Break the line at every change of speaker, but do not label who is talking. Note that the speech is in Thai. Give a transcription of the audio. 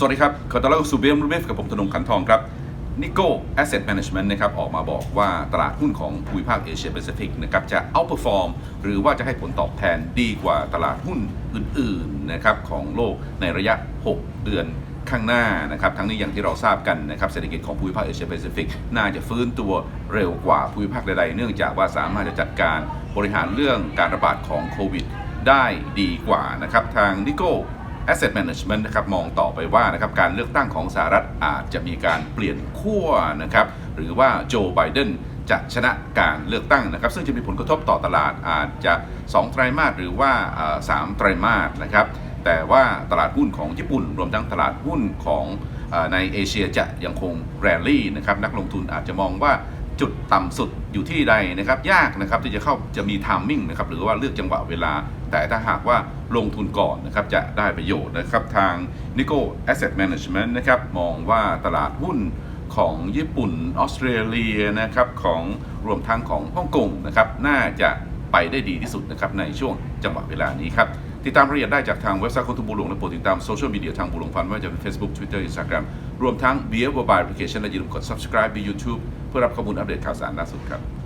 สวัสดีครับ ขอต้อนรับสู่เบมรูเบฟกับผมธนงขันทองครับนิโก้ Asset Management นะครับออกมาบอกว่าตลาดหุ้นของภูมิภาคเอเชียแปซิฟิกนะครับจะ outperform หรือว่าจะให้ผลตอบแทนดีกว่าตลาดหุ้นอื่นๆนะครับของโลกในระยะ 6 เดือนข้างหน้านะครับทั้งนี้อย่างที่เราทราบกันนะครับเศรษฐกิจของภูมิภาคเอเชียแปซิฟิกน่าจะฟื้นตัวเร็วกว่าภูมิภาคใดๆ เนื่องจากว่าสามารถจะจัดการบริหารเรื่องการระบาดของโควิดได้ดีกว่านะครับทางนิโก้ Asset Management นะครับมองต่อไปว่านะครับการเลือกตั้งของสหรัฐอาจจะมีการเปลี่ยนขั้วนะครับหรือว่าโจไบเดนจะชนะการเลือกตั้งนะครับ ซึ่งจะมีผลกระทบต่อตลาดอาจจะ 2 ไตรมาสหรือว่าอ่าสามไตรมาสนะครับแต่ว่าตลาดหุ้นของญี่ปุ่น รวมทั้งตลาดหุ้นของในเอเชียจะยังคงแรลลี่นะครับนักลงทุนอาจจะมองว่า จุดต่ำสุดอยู่ที่ใดนะครับยากนะครับที่จะเข้าจะมี t ามมิ่งนะครับหรือว่าเลือกจังหวะเวลา แต่ถ้าหากว่าลงทุนก่อนนะครับจะได้ประโยชน์นะครับทาง n i c o Asset Management นะครับมองว่าตลาดหุ้นของญี่ปุ่นออสเตรเลียนะครับของรวมทั้งของฮ่องกงนะครับน่าจะไปได้ดีที่สุดนะครับในช่วงจังหวะเวลานี้ครับ ติดตามรายละเอียดได้จากทางเว็บไซต์ของทุบุหลวงและโปรดติดตามโซเชียลมีเดียทางบุหลวงฟันว่าจะเป็น Facebook Twitter Instagram รวมทั้ง b ี m Mobile Application และอย่าลืมกด subscribe บน YouTube เพื่อรับข้อมูลอัปเดตข่าวสารล่าสุดครับ